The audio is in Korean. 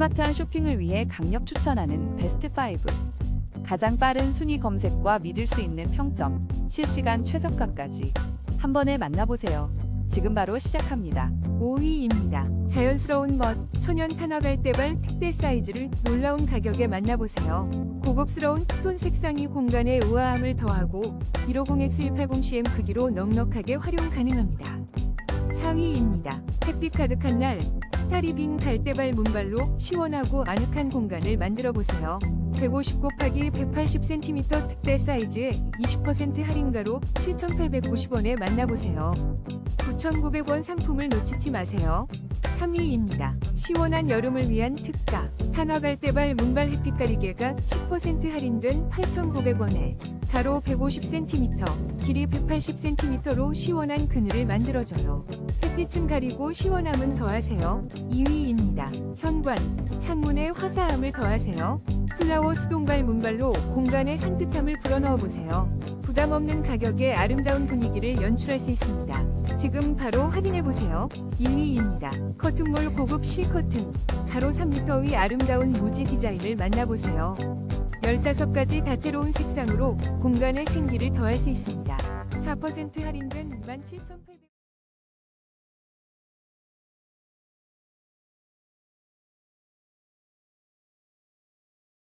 스마트한 쇼핑을 위해 강력 추천하는 베스트 5. 가장 빠른 순위 검색과 믿을 수 있는 평점, 실시간 최저가까지 한 번에 만나보세요. 지금 바로 시작합니다. 5위입니다. 자연스러운 멋, 천연 탄화 갈대발 특대 사이즈를 놀라운 가격에 만나보세요. 고급스러운 톤 색상이 공간에 우아함을 더하고 150X180cm 크기로 넉넉하게 활용 가능합니다. 4위입니다. 햇빛 가득한 날 스타리빙 갈대발 문발로 시원하고 아늑한 공간을 만들어 보세요. 150 곱하기 180cm 특대 사이즈에 20% 할인가로 7,890원에 만나보세요. 9,900원 상품을 놓치지 마세요. 3위입니다. 시원한 여름을 위한 특가. 탄화 갈대발 문발 햇빛 가리개가 10% 할인된 8,900원에 가로 150cm, 길이 180cm로 시원한 그늘을 만들어줘요. 햇빛은 가리고 시원함은 더하세요. 2위입니다. 현관, 창문에 화사함을 더하세요. 플라워 수동발 문발로 공간에 산뜻함을 불어넣어 보세요. 부담 없는 가격에 아름다운 분위기를 연출할 수 있습니다. 지금 바로 확인해 보세요. 1위입니다. 커튼몰 고급 실커튼. 가로 3m 위 아름다운 무지 디자인을 만나보세요. 15가지 다채로운 색상으로 공간에 생기를 더할 수 있습니다. 4% 할인된 17,800원.